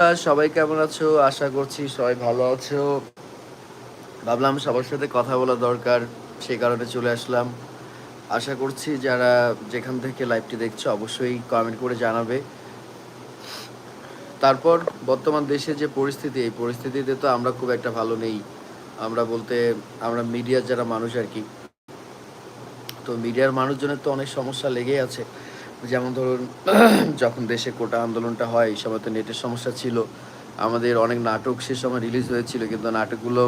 সবাই কেমন আছো? আশা করছি সবাই ভালো আছো। ভাবলাম সবার সাথে কথা বলা দরকার সেই কারণে চলে আসলাম। আশা করছি যারা যেখান থেকে লাইভটি দেখছ, অবশ্যই কমেন্ট করে জানাবে। তারপর বর্তমান দেশে যে পরিস্থিতি, এই পরিস্থিতিতে তো আমরা খুব একটা ভালো নেই। আমরা বলতে, আমরা মিডিয়ার যারা মানুষ আর কি, তো মিডিয়ার মানুষজনের তো অনেক সমস্যা লেগেই আছে। যেমন ধরুন, যখন দেশে কোটা আন্দোলনটা হয়, এই সময় তো নেটের সমস্যা ছিল। আমাদের অনেক নাটক সে সময় রিলিজ হয়েছিল, কিন্তু নাটকগুলো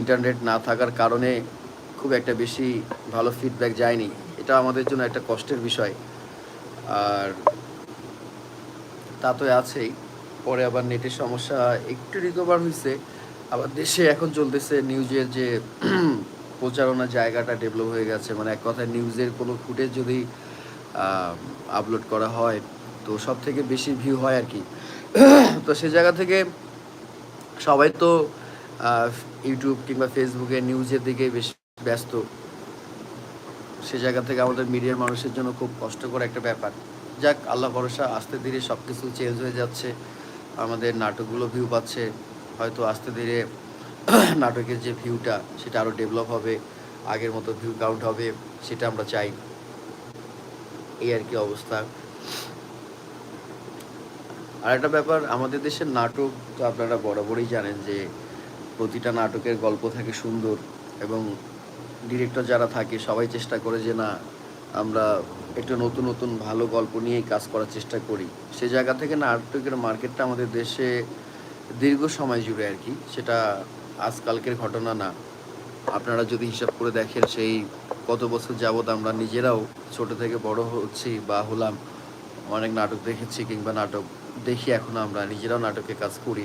ইন্টারনেট না থাকার কারণে খুব একটা বেশি ভালো ফিডব্যাক যায়নি। এটা আমাদের জন্য একটা কষ্টের বিষয়। আর তা তো আছেই। পরে আবার নেটের সমস্যা একটু রিকভার হয়েছে আবার দেশে এখন চলতেছে নিউজের যে প্রচারণা জায়গাটা ডেভেলপ হয়ে গেছে। মানে এক কথায় নিউজের কোনো ফুটেজ যদি আপলোড করা হয়, তো সব থেকে বেশি ভিউ হয় আর কি। তো সে জায়গা থেকে সবাই তো ইউটিউব কিংবা ফেসবুকে নিউজের দিকে বেশি ব্যস্ত। সে জায়গা থেকে আমাদের মিডিয়ার মানুষের জন্য খুব কষ্টকর একটা ব্যাপার। যাক, আল্লাহ ভরসা, আস্তে ধীরে সব কিছু চেঞ্জ হয়ে যাচ্ছে, আমাদের নাটকগুলো ভিউ পাচ্ছে। হয়তো আস্তে ধীরে নাটকের যে ভিউটা সেটা আরও ডেভেলপ হবে, আগের মতো ভিউ কাউন্ট হবে, সেটা আমরা চাই। এই আর কি অবস্থা। আর একটা ব্যাপার, আমাদের দেশের নাটক তো আপনারা বরাবরই জানেন যে, প্রতিটা নাটকের গল্প থাকে সুন্দর এবং ডিরেক্টর যারা থাকে সবাই চেষ্টা করে যে, না, আমরা একটু নতুন নতুন ভালো গল্প নিয়েই কাজ করার চেষ্টা করি। সে জায়গা থেকে নাটকের মার্কেটটা আমাদের দেশে দীর্ঘ সময় জুড়ে আর কি। সেটা আজকালকের ঘটনা না। আপনারা যদি হিসাব করে দেখেন সেই কত বছর যাবৎ আমরা নিজেরাও ছোট থেকে বড় হচ্ছি বা হলাম, অনেক নাটক দেখেছি কিংবা নাটক দেখি এখন আমরা, নিজেরাও নাটকে কাজ করি।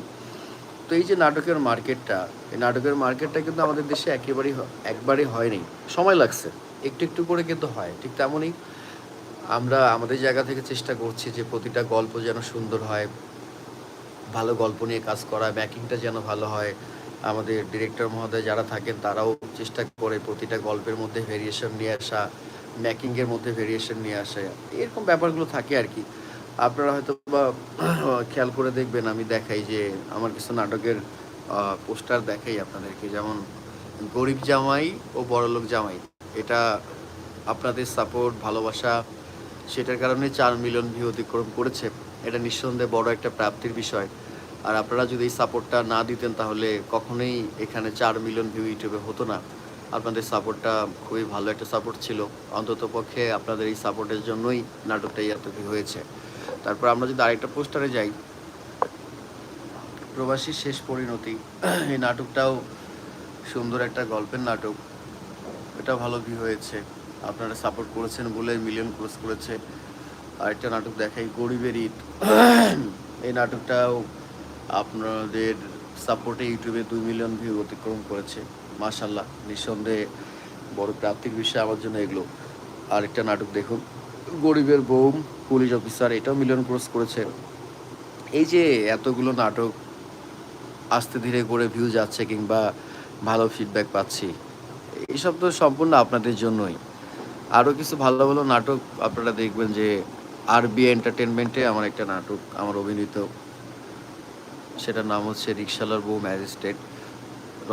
তো এই যে নাটকের মার্কেটটা, এই নাটকের মার্কেটটা কিন্তু আমাদের দেশে একেবারেই একবারেই হয়নি। সময় লাগছে, একটু একটু করে কিন্তু হয়, ঠিক তেমনই আমরা আমাদের জায়গা থেকে চেষ্টা করছি যে প্রতিটা গল্প যেন সুন্দর হয়, ভালো গল্প নিয়ে কাজ করা, ব্যাকিংটা যেন ভালো হয় আমাদের ডিরেক্টর মহোদয় যারা থাকেন, তারাও চেষ্টা করে প্রতিটা গল্পের মধ্যে ভেরিয়েশন নিয়ে আসা মেকিংয়ের মধ্যে ভেরিয়েশন নিয়ে আসা। এরকম ব্যাপারগুলো থাকে আর কি। আপনারা হয়তো বা খেয়াল করে দেখবেন, আমি দেখাই যে আমার কিছু নাটকের পোস্টার দেখাই আপনাদেরকে। যেমন, গরিব জামাই ও বড়লোক জামাই। এটা আপনাদের সাপোর্ট ভালোবাসা, সেটার কারণে চার মিলিয়ন ভিউ অতিক্রম করেছে। এটা নিঃসন্দেহে বড় একটা প্রাপ্তির বিষয়। আর আপনারা যদি এই সাপোর্টটা না দিতেন তাহলে কখনোই এখানে চার মিলিয়ন ভিউ ইউটিউবে হতো না। আপনাদের সাপোর্টটা খুবই ভালো একটা সাপোর্ট ছিল। অন্তত পক্ষে আপনাদের এই সাপোর্টের জন্যই নাটকটাই এত হয়েছে। তারপর আমরা যদি আরেকটা পোস্টারে যাই। প্রবাসী শেষ পরিণতি। এই নাটকটাও সুন্দর একটা গল্পের নাটক। এটা ভালো ভিউ হয়েছে। আপনারা সাপোর্ট করেছেন বলে মিলিয়ন ক্রস করেছে। আরেকটা নাটক দেখাই, গরিবের ঈদ। এই নাটকটাও আপনাদের সাপোর্টে ইউটিউবে দুই মিলিয়ন ভিউ অতিক্রম করেছে। মাশাল্লাহ নিঃসন্দেহে বড় প্রাপ্তির বিষয় আমার জন্য এগুলো। আরেকটা নাটক দেখুন। গরিবের বউ পুলিশ অফিসার এটাও মিলিয়ন ক্রস করেছে। এই যে এতগুলো নাটক আস্তে ধীরে করে ভিউ যাচ্ছে কিংবা ভালো ফিডব্যাক পাচ্ছি এইসব তো সম্পূর্ণ আপনাদের জন্যই। আরও কিছু ভালো ভালো নাটক আপনারা দেখবেন যে আরবি এন্টারটেনমেন্টে আমার একটা নাটক, আমার অভিনীত। সেটার নাম হচ্ছে রিক্সালার বউ ম্যাজিস্ট্রেট।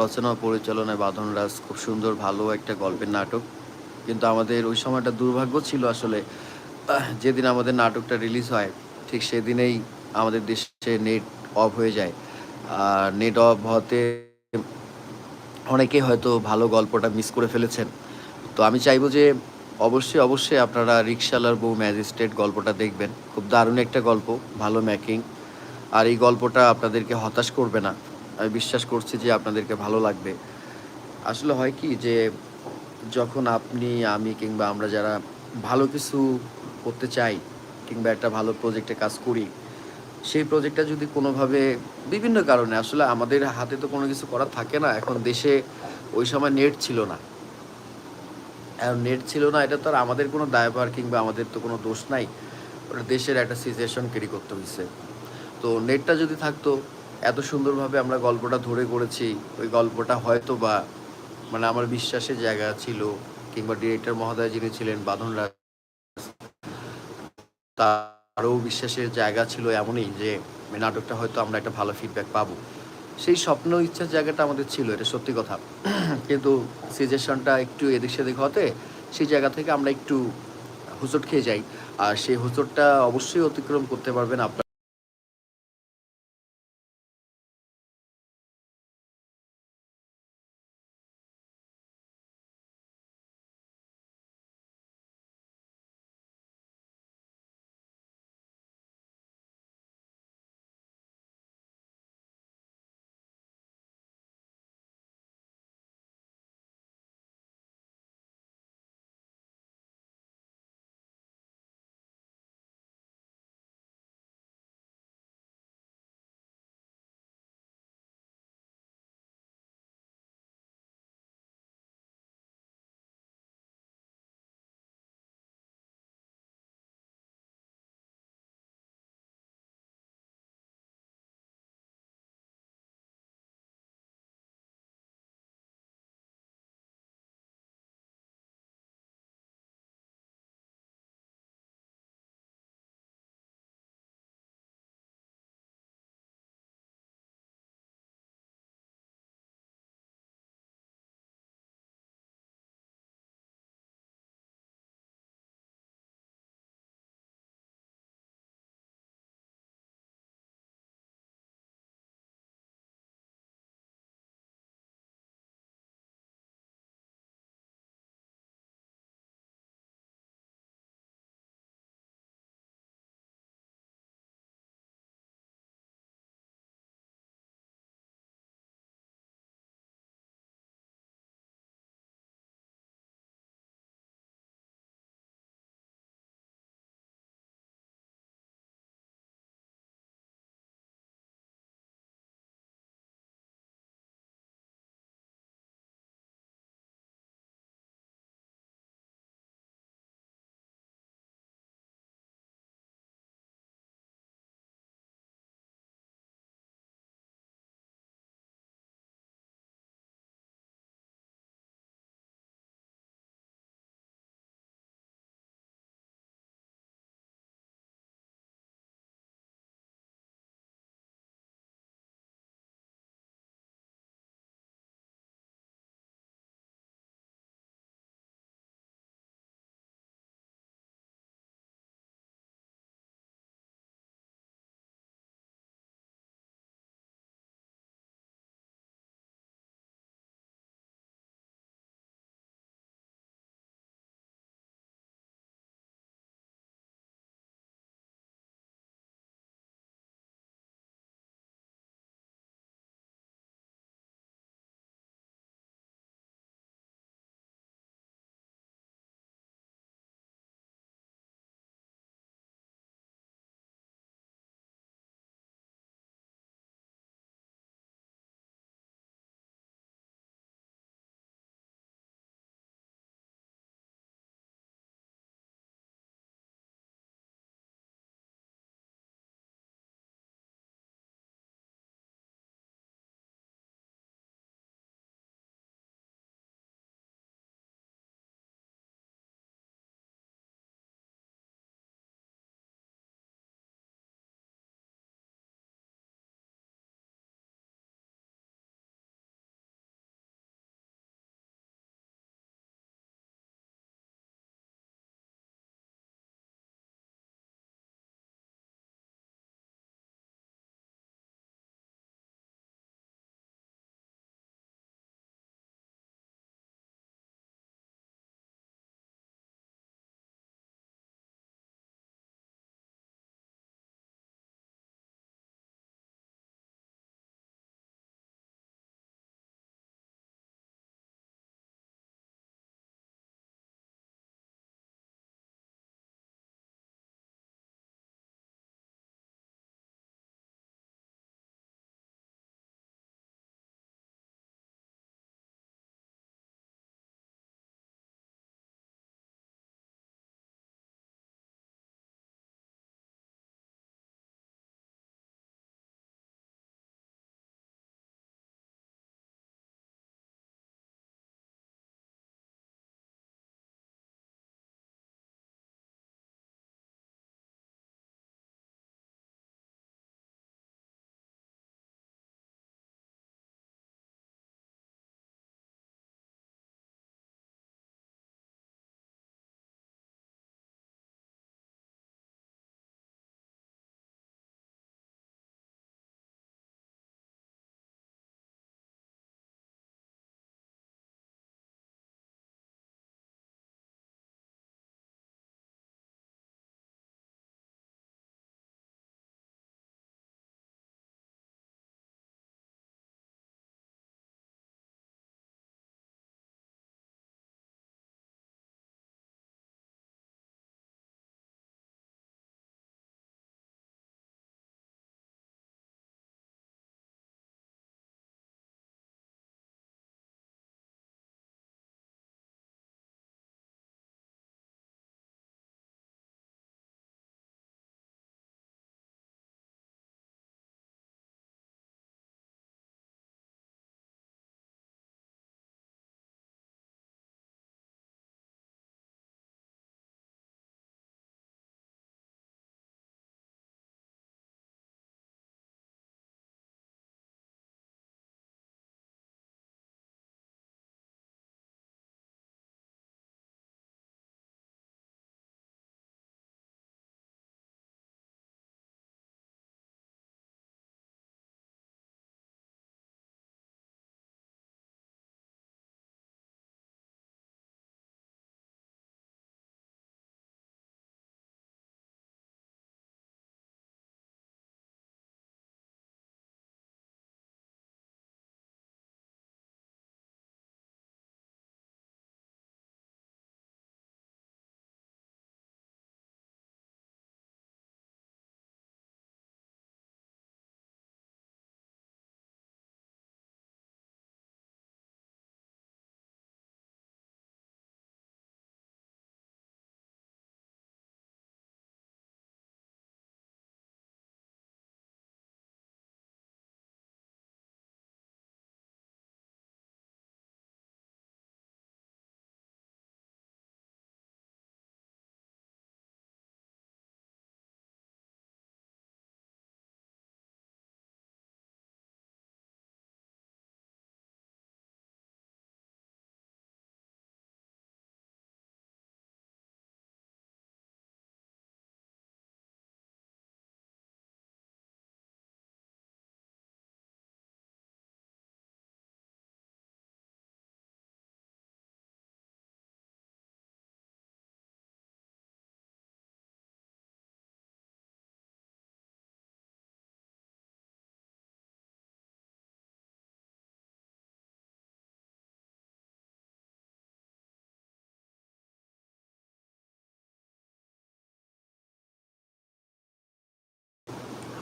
রচনা পরিচালনায় বাঁধন রাজ খুব সুন্দর, ভালো একটা গল্পের নাটক। কিন্তু আমাদের ওই সময়টা দুর্ভাগ্য ছিল আসলে যেদিন আমাদের নাটকটা রিলিজ হয়, ঠিক সেদিনেই আমাদের দেশে নেট অফ হয়ে যায়। আর নেট অফ হতে অনেকে হয়তো ভালো গল্পটা মিস করে ফেলেছেন। তো আমি চাইব যে অবশ্যই অবশ্যই আপনারা রিক্সালার বউ ম্যাজিস্ট্রেট গল্পটা দেখবেন। খুব দারুণ একটা গল্প, ভালো ম্যাকিং আর এই গল্পটা আপনাদেরকে হতাশ করবে না। আমি বিশ্বাস করছি যে আপনাদেরকে ভালো লাগবে। আসলে হয় কি যে, যখন আপনি, আমি কিংবা আমরা যারা ভালো কিছু করতে চাই, কিংবা একটা ভালো প্রজেক্টে কাজ করি, সেই প্রজেক্টটা যদি কোনোভাবে বিভিন্ন কারণে, আসলে আমাদের হাতে তো কোনো কিছু করার থাকে না, এখন দেশে ওই সময় নেট ছিল না। নেট ছিল না, এটা তো আর আমাদের কোনো দায়ভার কিংবা আমাদের তো কোনো দোষ নাই। ওটা দেশের একটা সিচুয়েশন ক্যারি করতে হয়েছে তো নেটটা যদি থাকতো, এত সুন্দরভাবে আমরা গল্পটা ধরে করেছি, ওই গল্পটা হয়তো বা মানে আমার বিশ্বাসের জায়গা ছিল, কিংবা ডিরেক্টর মহোদয় যিনি ছিলেন, বাঁধন রাজ, তারও বিশ্বাসের জায়গা ছিল এমনই যে নাটকটা হয়তো আমরা একটা ভালো ফিডব্যাক পাবো। সেই স্বপ্ন ইচ্ছার জায়গাটা আমাদের ছিল, এটা সত্যি কথা। কিন্তু সিজেশনটা একটু এদিক সেদিক হতে, সেই জায়গা থেকে আমরা একটু হুচট খেয়ে যাই। আর সেই হুচটটা অবশ্যই অতিক্রম করতে পারবেন আপনার।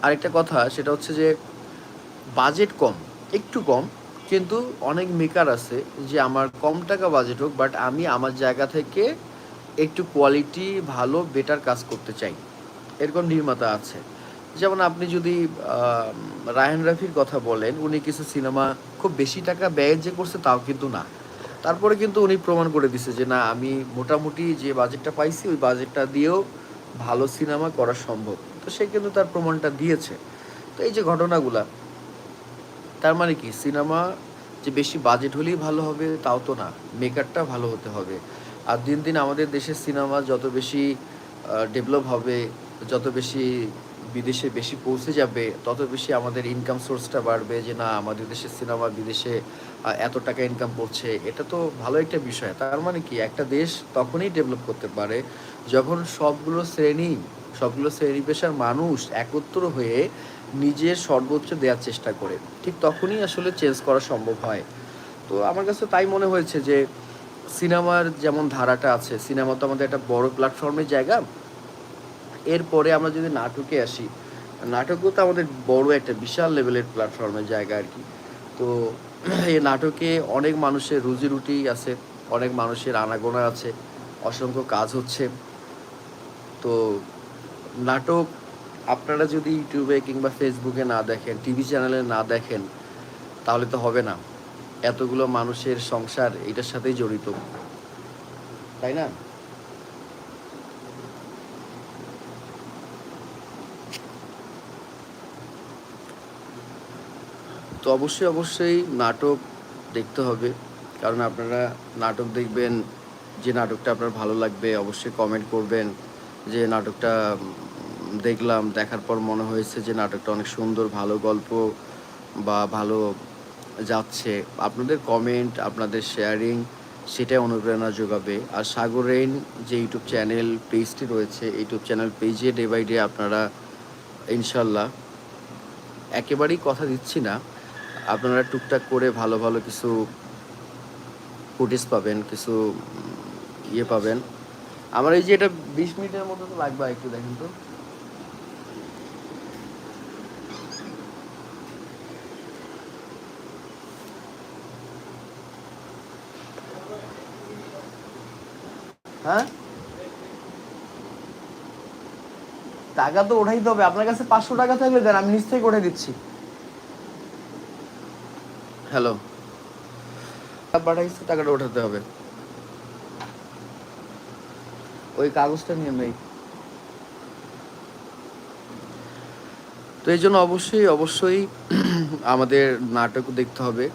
আরেকটা কথা সেটা হচ্ছে যে বাজেট কম একটু কম কিন্তু অনেক মেকার আছে যে আমার কম টাকা বাজেট হোক বাট আমি আমার জায়গা থেকে একটু কোয়ালিটি ভালো বেটার কাজ করতে চাই। এরকম নির্মাতা আছে। যেমন আপনি যদি আহ, রায়হান রাফির কথা বলেন উনি কিছু সিনেমা খুব বেশি টাকা ব্যয় যে করছে তাও কিন্তু না। তারপরে কিন্তু উনি প্রমাণ করে দিছে যে না আমি মোটামুটি যে বাজেটটা পাইছি ওই বাজেটটা দিয়েও ভালো সিনেমা করা সম্ভব। তো সে কিন্তু তার প্রমাণটা দিয়েছে। তো এই যে ঘটনাগুলা, তার মানে কি? সিনেমা যে বেশি বাজেট হলেই ভালো হবে, তাও তো না। মেকারটা ভালো হতে হবে। আর দিন দিন আমাদের দেশের সিনেমা যত বেশি ডেভেলপ হবে, যত বেশি বিদেশে বেশি পৌঁছে যাবে, তত বেশি আমাদের ইনকাম সোর্সটা বাড়বে যে, না, আমাদের দেশের সিনেমা বিদেশে এত টাকা ইনকাম করছে। এটা তো ভালো একটা বিষয়। তার মানে কি? একটা দেশ তখনই ডেভেলপ করতে পারে যখন সবগুলো শ্রেণি সবগুলো শ্রেণি পেশার মানুষ একত্র হয়ে নিজের সর্বোচ্চ দেওয়ার চেষ্টা করে। ঠিক তখনই আসলে চেঞ্জ করা সম্ভব হয়। তো আমার কাছে তাই মনে হয়েছে যে, সিনেমার যেমন ধারাটা আছে, সিনেমা তো আমাদের একটা বড় প্ল্যাটফর্মের জায়গা। এরপরে আমরা যদি নাটকে আসি, নাটকও তো আমাদের বড় একটা বিশাল লেভেলের প্ল্যাটফর্মের জায়গা আর কি। তো এই নাটকে অনেক মানুষের রুজি রুটি আছে, অনেক মানুষের আনাগোনা আছে, অসংখ্য কাজ হচ্ছে। তো নাটক আপনারা যদি ইউটিউবে কিংবা ফেসবুকে না দেখেন, টিভি চ্যানেলে না দেখেন, তাহলে তো হবে না। এতগুলো মানুষের সংসার এটার সাথেই জড়িত। তাই না? তো অবশ্যই অবশ্যই নাটক দেখতে হবে। কারণ আপনারা নাটক দেখবেন, যে নাটকটা আপনার ভালো লাগবে, অবশ্যই কমেন্ট করবেন যে নাটকটা দেখলাম, দেখার পর মনে হয়েছে যে নাটকটা অনেক সুন্দর, ভালো গল্প বা ভালো যাচ্ছে। আপনাদের কমেন্ট আপনাদের শেয়ারিং সেটাই অনুপ্রেরণা যোগাবে। আর সাগরেন যে ইউটিউব চ্যানেল পেজটি রয়েছে ইউটিউব চ্যানেল পেজে ডে বাই ডে আপনারা, ইনশাল্লাহ, একেবারেই কথা দিচ্ছি না। আপনারা টুকটাক করে ভালো ভালো কিছু ফুটেজ পাবেন, কিছু ইয়ে পাবেন। আমার এই যে এটা বিশ মিনিটের মতো তো লাগবে একটু দেখেন তো। হ্যাঁ? টাকা তো ওঠাইতে হবে। আপনার কাছে পাঁচশো টাকা থাকলে দেন, আমি নিচ থেকে দিচ্ছি। হ্যালো পাঠাইছি, টাকাটা ওঠাতে হবে। ওই কাগজটা নিয়ে নেই। তো এই জন্য অবশ্যই অবশ্যই আমাদের নাটক দেখতে হবে।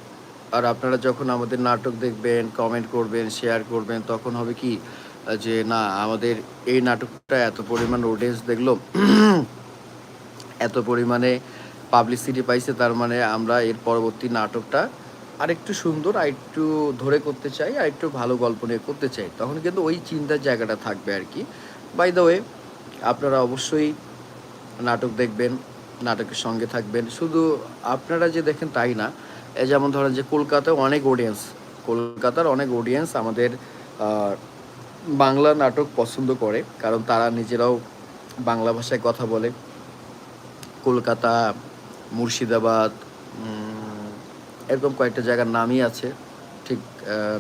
আর আপনারা যখন আমাদের নাটক দেখবেন কমেন্ট করবেন শেয়ার করবেন, তখন হবে কি? যে না, আমাদের এই নাটকটা এত পরিমাণ অডিয়েন্স দেখল, এত পরিমাণে পাবলিসিটি পাইছে, তার মানে আমরা এর পরবর্তী নাটকটা আরেকটু সুন্দর আর একটু ধরে করতে চাই আর একটু ভালো গল্প নিয়ে করতে চাই। তখন কিন্তু ওই চিন্তার জায়গাটা থাকবে আর কি। বাই দ্য ওয়ে আপনারা অবশ্যই নাটক দেখবেন, নাটকের সঙ্গে থাকবেন। শুধু আপনারা যে দেখেন তাই না যেমন ধরেন যে কলকাতায় অনেক অডিয়েন্স কলকাতার অনেক অডিয়েন্স আমাদের বাংলা নাটক পছন্দ করে, কারণ তারা নিজেরাও বাংলা ভাষায় কথা বলে। কলকাতা, মুর্শিদাবাদ এরকম কয়েকটা জায়গার নামই আছে, ঠিক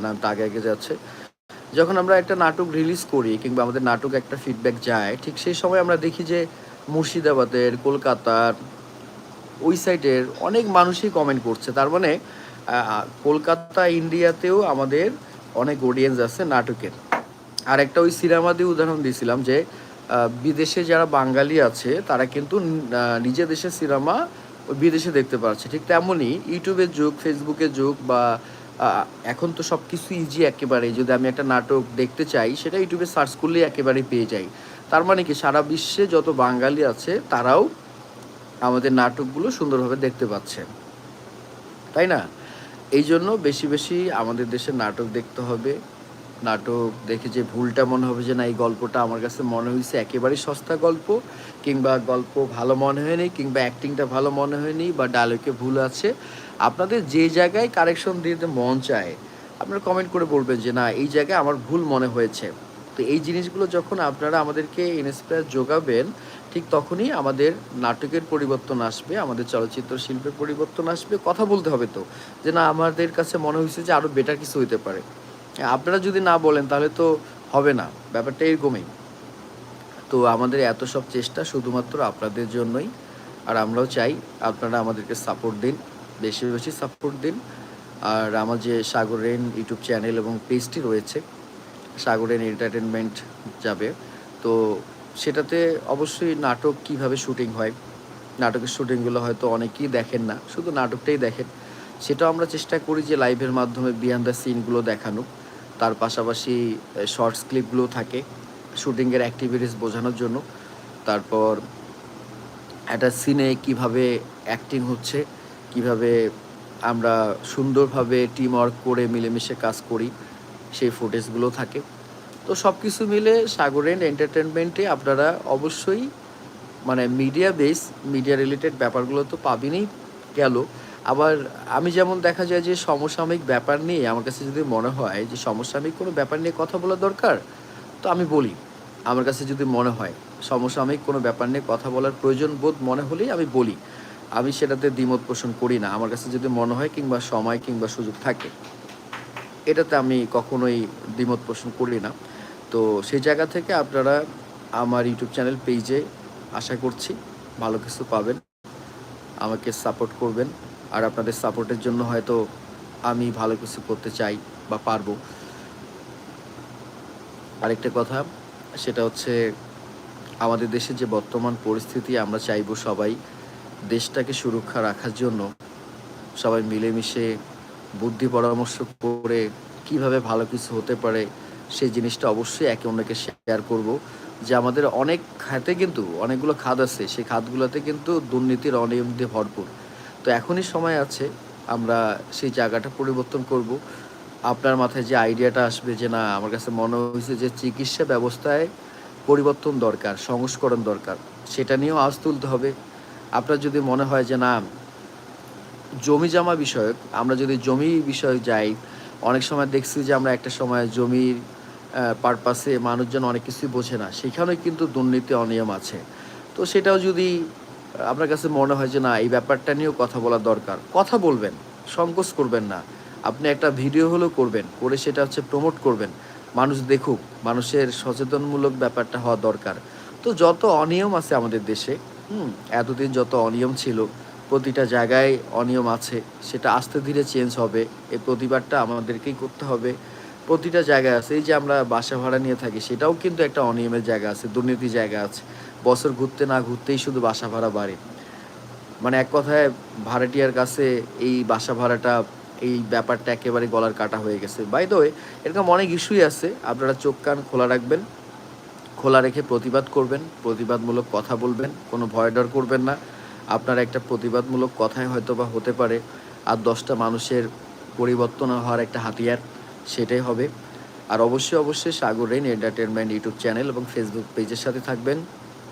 নামটা আগে আগে যাচ্ছে। যখন আমরা একটা নাটক রিলিজ করি কিংবা আমাদের নাটক একটা ফিডব্যাক যায়, ঠিক সেই সময় আমরা দেখি যে মুর্শিদাবাদের, কলকাতার, ওই সাইডের অনেক মানুষই কমেন্ট করছে। তার মানে কলকাতা ইন্ডিয়াতেও আমাদের অনেক অডিয়েন্স আছে নাটকের। আর একটা ওই সিনেমা দিয়ে উদাহরণ দিয়েছিলাম যে বিদেশে যারা বাঙালি আছে, তারা কিন্তু নিজের দেশের সিনেমা বিদেশে দেখতে পাচ্ছে। ঠিক তেমনই ইউটিউবের যুগ, ফেসবুকের যুগ বা এখন তো সব কিছু ইজি একেবারে। যদি আমি একটা নাটক দেখতে চাই, সেটা ইউটিউবে সার্চ করলেই একেবারে পেয়ে যাই। তার মানে কি, সারা বিশ্বে যত বাঙালি আছে, তারাও আমাদের নাটকগুলো সুন্দরভাবে দেখতে পাচ্ছে। তাই না? এই জন্য বেশি বেশি আমাদের দেশের নাটক দেখতে হবে। নাটক, দেখে যে ভুলটা মনে হবে যে না, এই গল্পটা আমার কাছে মনে হয়েছে একেবারেই সস্তা গল্প, কিংবা গল্প ভালো মনে হয়নি কিংবা অ্যাক্টিংটা ভালো মনে হয়নি বা ডায়লগে ভুল আছে, আপনাদের যে জায়গায় কারেকশন দিতে মন চায়, আপনারা কমেন্ট করে বলবেন যে, না, এই জায়গায় আমার ভুল মনে হয়েছে। তো এই জিনিসগুলো যখন আপনারা আমাদেরকে ইন্সপায়ার যোগাবেন, ঠিক তখনই আমাদের নাটকের পরিবর্তন আসবে, আমাদের চলচ্চিত্র শিল্পের পরিবর্তন আসবে। কথা বলতে হবে তো, যে না, আমাদের কাছে মনে হয়েছে যে আরও বেটার কিছু হইতে পারে। আপনারা যদি না বলেন তাহলে তো হবে না, ব্যাপারটা এরকমই। তো আমাদের এত সব চেষ্টা শুধুমাত্র আপনাদের জন্যই, আর আমরাও চাই আপনারা আমাদেরকে সাপোর্ট দিন, বেশি বেশি সাপোর্ট দিন। আর আমার যে সাগর রেন ইউটিউব চ্যানেল এবং পেজটি রয়েছে, সাগর রেন এন্টারটেনমেন্ট যাবে, তো সেটাতে অবশ্যই নাটক কীভাবে শুটিং হয়, নাটকের শুটিংগুলো হয়তো অনেকেই দেখেন না, শুধু নাটকটাই দেখেন। সেটাও আমরা চেষ্টা করি যে লাইভের মাধ্যমে বিহান সিনগুলো দেখানো তার পাশাপাশি শর্টস ক্লিপগুলো থাকে, শুটিংয়ের অ্যাক্টিভিটিস বোঝানোর জন্য। তারপর একটা সিনে কীভাবে অ্যাক্টিং হচ্ছে, কীভাবে আমরা সুন্দরভাবে টিম ওয়ার্ক করে মিলেমিশে কাজ করি, সেই ফুটেজগুলো থাকে। তো সব কিছু মিলে সাগরেন এন্টারটেনমেন্টে আপনারা অবশ্যই মানে মিডিয়া বেস মিডিয়া রিলেটেড ব্যাপারগুলো তো পাবেনই গেল। আবার আমি যেমন দেখা যায় যে সমসাময়িক ব্যাপার নিয়ে আমার কাছে যদি মনে হয় যে সমসাময়িক কোনো ব্যাপার নিয়ে কথা বলা দরকার, তো আমি বলি। আমার কাছে যদি মনে হয় সমসাময়িক কোনো ব্যাপার নিয়ে কথা বলার প্রয়োজন বোধ মনে হলেই আমি বলি। আমি সেটাতে দ্বিমত পোষণ করি না। আমার কাছে যদি মনে হয় কিংবা সময় কিংবা সুযোগ থাকে, এটাতে আমি কখনোই দ্বিমত পোষণ করি না। তো সেই জায়গা থেকে আপনারা আমার ইউটিউব চ্যানেল পেজে আশা করছি ভালো কিছু পাবেন। আমাকে সাপোর্ট করবেন। আর আপনাদের সাপোর্টের জন্য হয়তো আমি ভালো কিছু করতে চাই বা পারব। আরেকটা কথা, সেটা হচ্ছে আমাদের দেশের যে বর্তমান পরিস্থিতি, আমরা চাইব সবাই দেশটাকে সুরক্ষা রাখার জন্য সবাই মিলেমিশে বুদ্ধি পরামর্শ করে কীভাবে ভালো কিছু হতে পারে, সেই জিনিসটা অবশ্যই একে অন্যকে শেয়ার করব। যে আমাদের অনেক খাতে কিন্তু, অনেকগুলো খাত আছে, সেই খাতগুলোতে কিন্তু দুর্নীতির অনিয়ম দিয়ে ভরপুর। তো এখনই সময় আছে, আমরা সেই জায়গাটা পরিবর্তন করব। আপনার মাথায় যে আইডিয়াটা আসবে যে না, আমার কাছে মনে হয়েছে যে চিকিৎসা ব্যবস্থায় পরিবর্তন দরকার, সংস্করণ দরকার, সেটা নিয়েও আজ তুলতে হবে। আপনার যদি মনে হয় যে না, জমি জমা বিষয়ক, আমরা যদি জমি বিষয়ক যাই, অনেক সময় দেখছি যে আমরা একটা সময় জমির পারপাসে মানুষজন অনেক কিছুই বোঝে না, সেখানেও কিন্তু দুর্নীতি অনিয়ম আছে। তো সেটাও যদি আপনার কাছে মনে হয় যে না, এই ব্যাপারটা নিয়েও কথা বলা দরকার। কথা বলবেন, সংকোচ করবেন না। আপনি একটা ভিডিও হলেও করবেন, করে সেটা হচ্ছে প্রমোট করবেন। মানুষ দেখুক, মানুষের সচেতনমূলক ব্যাপারটা হওয়া দরকার। তো যত অনিয়ম আছে আমাদের দেশে, হুম, এতদিন যত অনিয়ম ছিল, প্রতিটা জায়গায় অনিয়ম আছে, সেটা আস্তে ধীরে চেঞ্জ হবে। এই প্রতিবাদটা আমাদেরকেই করতে হবে। প্রতিটা জায়গায় আছে, এই যে আমরা বাসা ভাড়া নিয়ে থাকি, সেটাও কিন্তু একটা অনিয়মের জায়গা আছে দুর্নীতি জায়গা আছে। বছর ঘুরতে না ঘুরতেই শুধু বাসা ভাড়া বাড়ে। মানে এক কথায় ভাড়াটিয়ার কাছে এই বাসা ভাড়াটা, এই ব্যাপারটা একেবারে গলার কাটা হয়ে গেছে। বাই ওয়ে এরকম অনেক ইস্যুই আছে। আপনারা চোখ কান খোলা রাখবেন, খোলা রেখে প্রতিবাদ করবেন, প্রতিবাদমূলক কথা বলবেন, কোনো ভয় ডর করবেন না। আপনার একটা প্রতিবাদমূলক কথাই হয়তো বা হতে পারে। আর দশটা মানুষের পরিবর্তন হওয়ার একটা হাতিয়ার সেটাই হবে। আর অবশ্যই অবশ্যই Sagar rain entertainment YouTube channel এবং ফেসবুক পেজের সাথে থাকবেন।